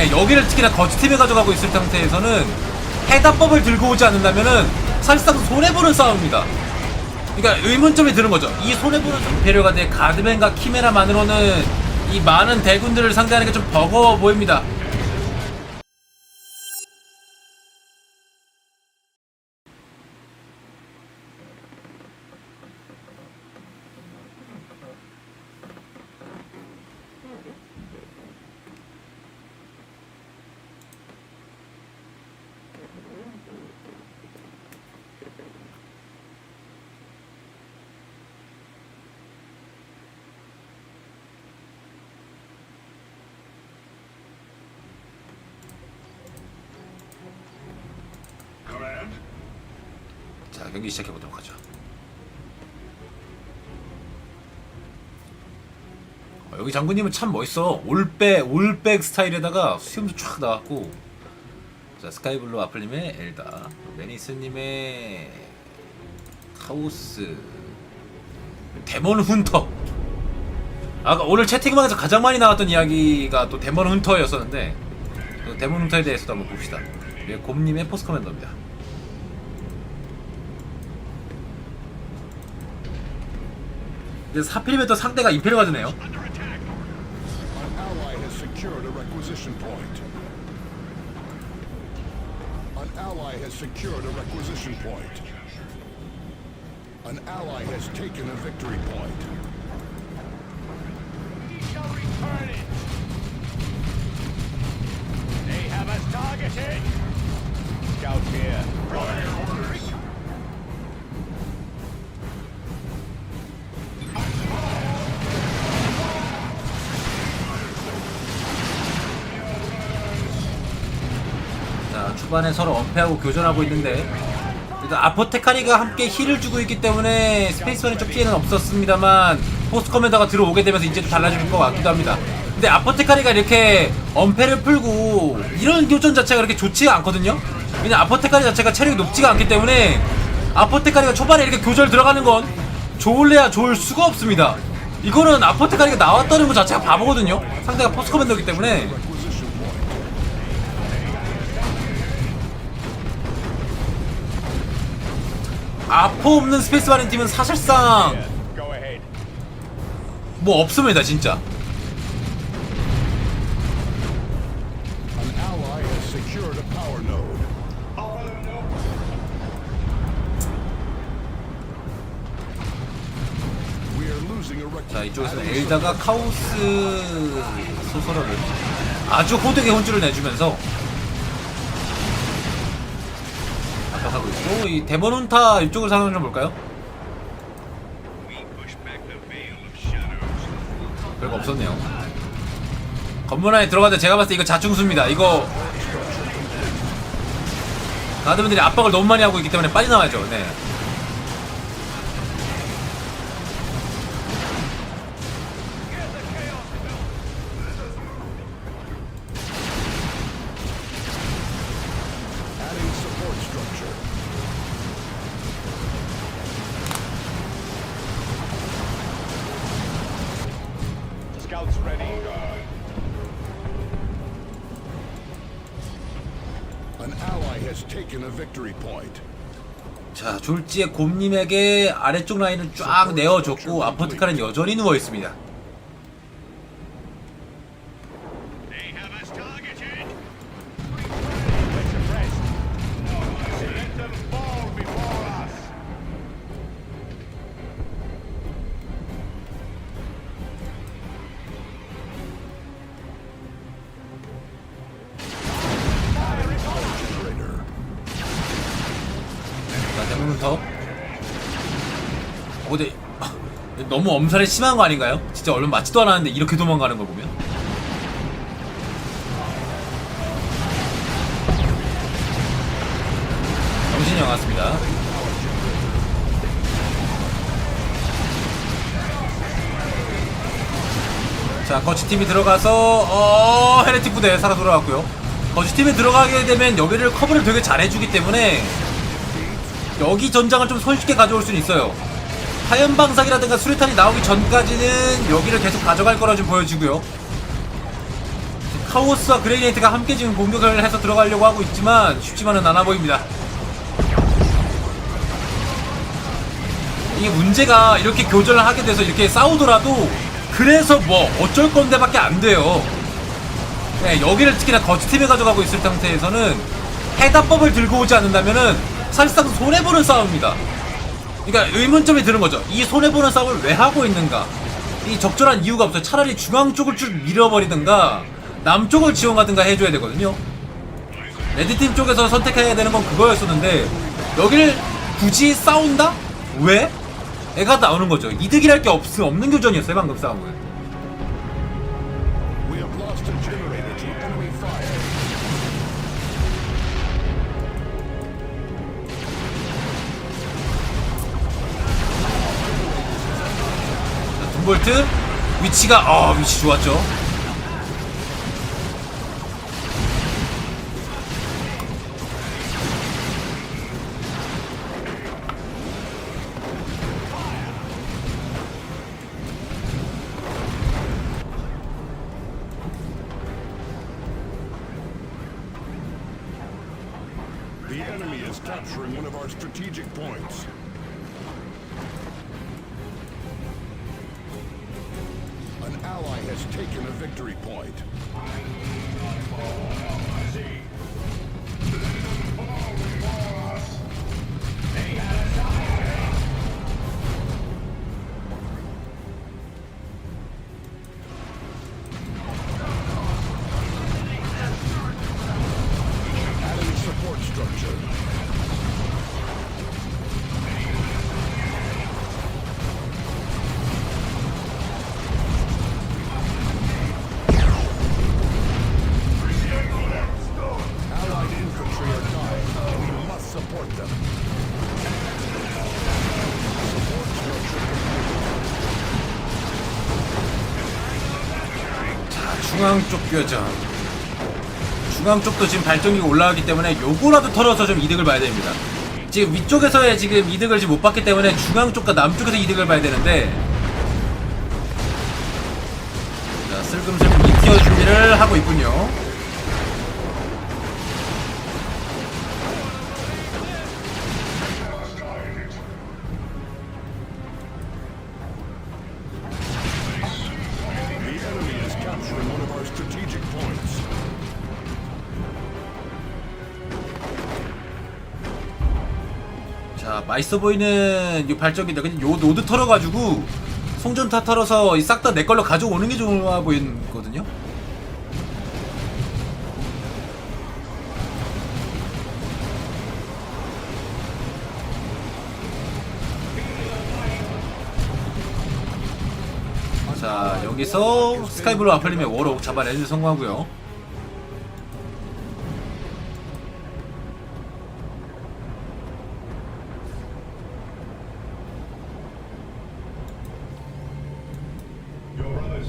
네, 여기를 특히나 거치팀에 가져가고 있을 상태에서는 해답법을 들고 오지 않는다면은 사실상 손해보는 싸움입니다. 그러니까 의문점이 드는 거죠. 이 손해보는 임페리얼가 돼 가드맨과 키메라만으로는 이 많은 대군들을 상대하는 게 좀 버거워 보입니다. 자 경기 시작해 보도록 하죠. 어, 여기 장군님은 참 멋있어. 올백 올백 스타일에다가 수염도 쫙 나왔고. 자 스카이블루 아플님의 엘다, 매니스님의 카오스, 데몬 훈터. 아까 오늘 채팅방에서 가장 많이 나왔던 이야기가 또 데몬 훈터였었는데 그 데몬 훈터에 대해서도 한번 봅시다. 예, 곰님의 포스 커맨더입니다. 이제 사필이면 또 상대가 임페리얼 가드네요. An ally has secured a requisition point. An ally has secured a requisition point. An ally has taken a victory point. They have us targeted! Scout here. 자 초반에 서로 엄폐하고 교전하고 있는데 일단 아포테카리가 함께 힐을 주고 있기 때문에 스페이스원의 쪽 피해는 없었습니다만 포스트 커맨더가 들어오게 되면서 이제 좀 달라질 것 같기도 합니다. 근데 아포테카리가 이렇게 엄폐를 풀고 이런 교전 자체가 그렇게 좋지가 않거든요. 왜냐 아포테카리 자체가 체력이 높지가 않기 때문에 아포테카리가 초반에 이렇게 교절 들어가는 건 좋을래야 좋을 수가 없습니다. 이거는 아포테카리가 나왔다는 것 자체가 바보거든요. 상대가 포스트 커맨더이기 때문에 아포 없는 스페이스 마린 팀은 사실상. 뭐 없습니다 진짜 자 이쪽에서는 엘다가 카오스 소설어를 아주 호되게 혼쭐을 내주면서 압박하고 있고 이 데몬 혼타 이쪽을 상황 좀 볼까요? 별거 없었네요 건물 안에 들어가는데 제가 봤을 때 이거 자충수입니다 이거 가드분들이 압박을 너무 많이 하고 있기 때문에 빨리 나와야죠 네. 자 졸지의 곰님에게 아래쪽 라인을 쫙 내어줬고 아포트카는 여전히 누워 있습니다. 너무 엄살이 심한 거 아닌가요? 진짜 얼마 맞지도 않았는데 이렇게 도망가는 걸 보면. 정신이 나갔습니다. 자 거치팀이 들어가서 어 헤레틱 부대 살아 돌아왔고요 거치팀에 들어가게 되면 여기를 커버를 되게 잘해주기 때문에 여기 전장을 좀 손쉽게 가져올 수는 있어요 화염방사기라든가 수류탄이 나오기 전까지는 여기를 계속 가져갈 거라 좀 보여지고요 카오스와 그레이네이트가 함께 지금 공격을 해서 들어가려고 하고 있지만 쉽지만은 않아 보입니다. 이게 문제가 이렇게 교전을 하게 돼서 이렇게 싸우더라도 그래서 뭐 어쩔 건데밖에 안 돼요. 네, 여기를 특히나 거치팀에 가져가고 있을 상태에서는 해답법을 들고 오지 않는다면은 사실상 손해보는 싸움입니다. 그러니까 의문점이 드는 거죠. 이 손해보는 싸움을 왜 하고 있는가? 이 적절한 이유가 없어요. 차라리 중앙 쪽을 쭉 밀어버리든가 남쪽을 지원하든가 해줘야 되거든요. 레드팀 쪽에서 선택해야 되는 건 그거였었는데 여기를 굳이 싸운다? 왜? 애가 나오는 거죠. 이득이랄 게 없, 없는 교전이었어요 방금 싸움은. 볼트 위치가 아 위치 좋았죠. Has taken a victory point. 중앙 쪽 교전. 중앙 쪽도 지금 발전기가 올라가기 때문에 요거라도 털어서 좀 이득을 봐야 됩니다. 지금 위쪽에서의 지금 이득을 지금 못 봤기 때문에 중앙 쪽과 남쪽에서 이득을 봐야 되는데 자, 슬금슬금 이티어 준비를 하고 있군요. 맛있어 보이는 이 발전기인데 그냥 요 노드 털어가지고 송전타 털어서 싹 다 내 걸로 가져오는 게 좋아 보이거든요. 자, 여기서 스카이블루 아플림의 워록 잡아내는 데 성공하고요.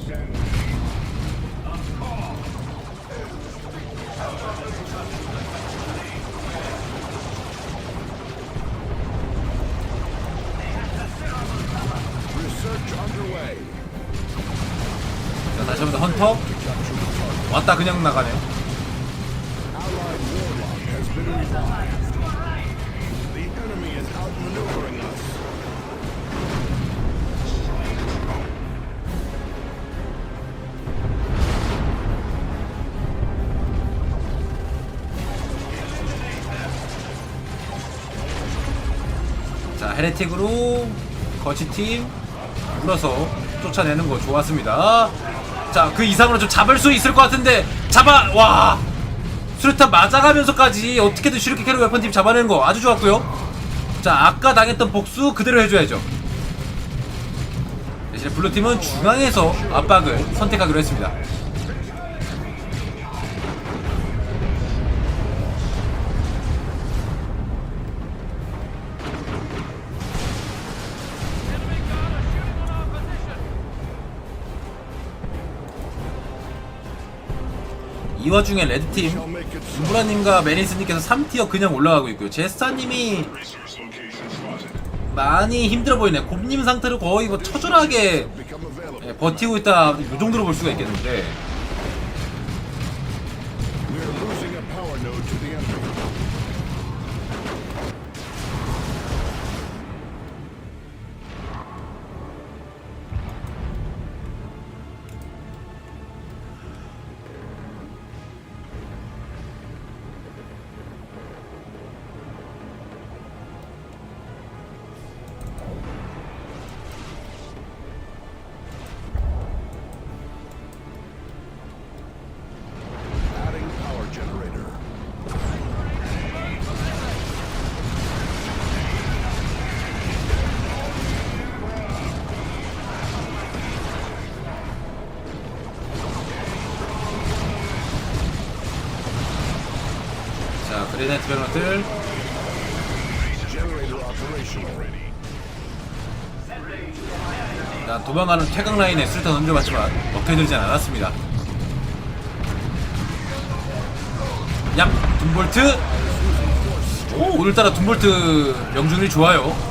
자, 다시 한번 헌터. 왔다 그냥 나가네. Allied 헤레틱으로 거치팀 물어서 쫓아내는 거 좋았습니다. 자, 그 이상으로 좀 잡을 수 있을 것 같은데 잡아 와 수류탄 맞아가면서까지 어떻게든 슈르키 캐롤 웨펀팀 잡아내는 거 아주 좋았고요. 자, 아까 당했던 복수 그대로 해줘야죠. 대신에 블루팀은 중앙에서 압박을 선택하기로 했습니다. 이 와중에 레드팀. 이브라님과 메리스님께서 3티어 그냥 올라가고 있고요. 제스타님이 많이 힘들어 보이네. 곰님 상태로 거의 뭐 처절하게. 예, 버티고 있다 이 정도로 볼 수가 있겠는데 병력들 Generator operational. 자, 도망가는 태강 라인에 수류탄 던져봤지만 먹혀들진 않았습니다. 얍! 둠볼트! 오, 오늘따라 둠볼트 명중률이 좋아요.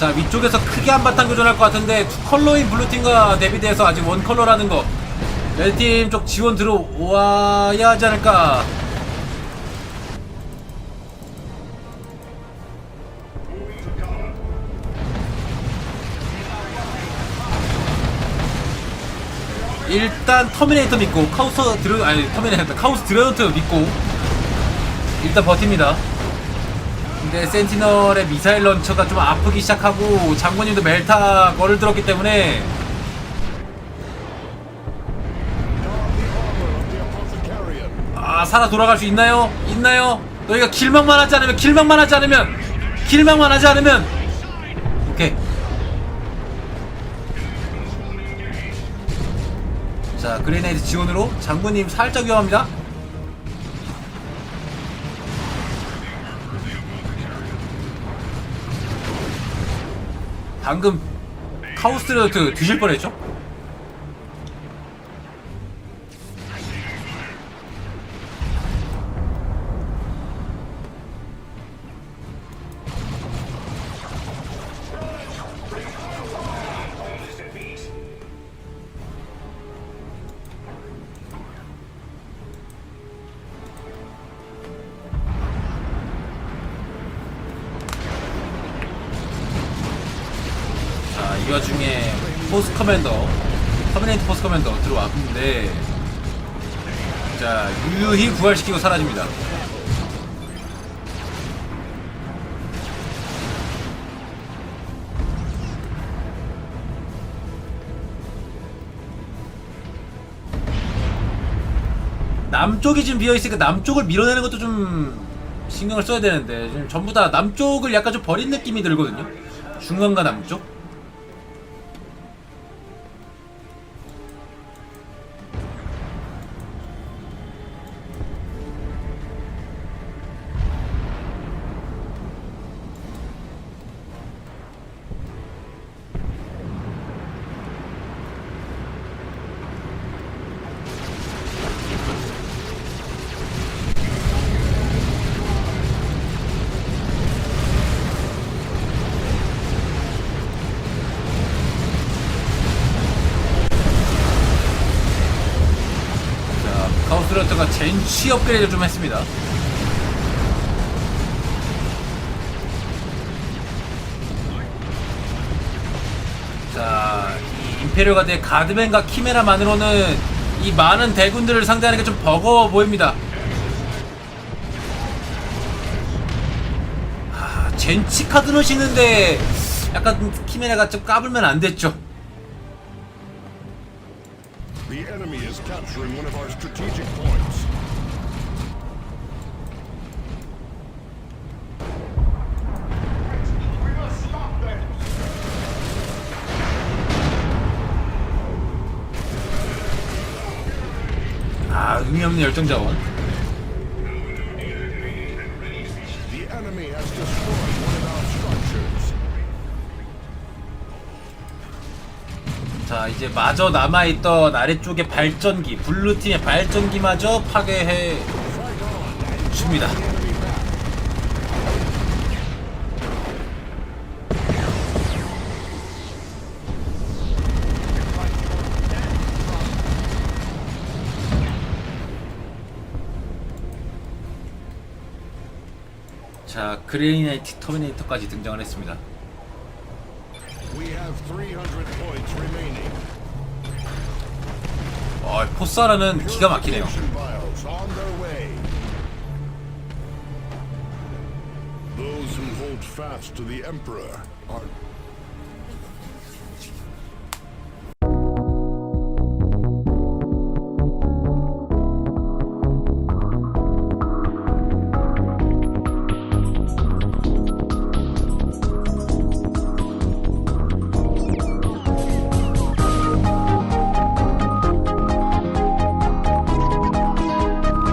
자, 위쪽에서 크게 한바탕 교전할 것 같은데 투 컬러인 블루팀과 대비돼서 아직 원 컬러라는 거. 레드팀 쪽 지원 들어와야 하지 않을까. 일단 터미네이터 믿고 카우스 드래 아니 터미네이터 카우스 드래너트 믿고 일단 버팁니다. 근데 센티널의 미사일 런처가 좀 아프기 시작하고 장군님도 멜타 거를 들었기 때문에. 아 살아 돌아갈 수 있나요? 있나요? 너희가 길망만 하지 않으면 길망만 하지 않으면 길망만 하지 않으면 오케이 자 그레네이드 지원으로 장군님 살짝 위험합니다 방금 카우스트레이트 뒤질 뻔했죠? 포스 커맨더, 터미네이트 포스 커맨더 들어왔는데, 자, 유유히 부활시키고 사라집니다. 남쪽이 지금 비어있으니까 남쪽을 밀어내는 것도 좀 신경을 써야 되는데 지금 전부 다 남쪽을 약간 좀 버린 느낌이 들거든요. 중간과 남쪽 카우스러터가 젠치 업그레이드 좀 했습니다. 자, 이 임페리얼 가드의 가드맨과 키메라만으로는 이 많은 대군들을 상대하는 게 좀 버거워 보입니다. 아, 젠치 카드 넣으시는데 약간 키메라가 좀 까불면 안 됐죠. capturing one of our strategic points. 아, 의미 없는 열정 자원. 이제 마저 남아있던 아래쪽의 발전기 블루팀의 발전기마저 파괴해 줍니다. 자 그레이나이트 터미네이터까지 등장을 했습니다. 300 points remaining. 어, 포스하나는 기가 막히네요 Purification vials on their way. Those who hold fast to the Emperor are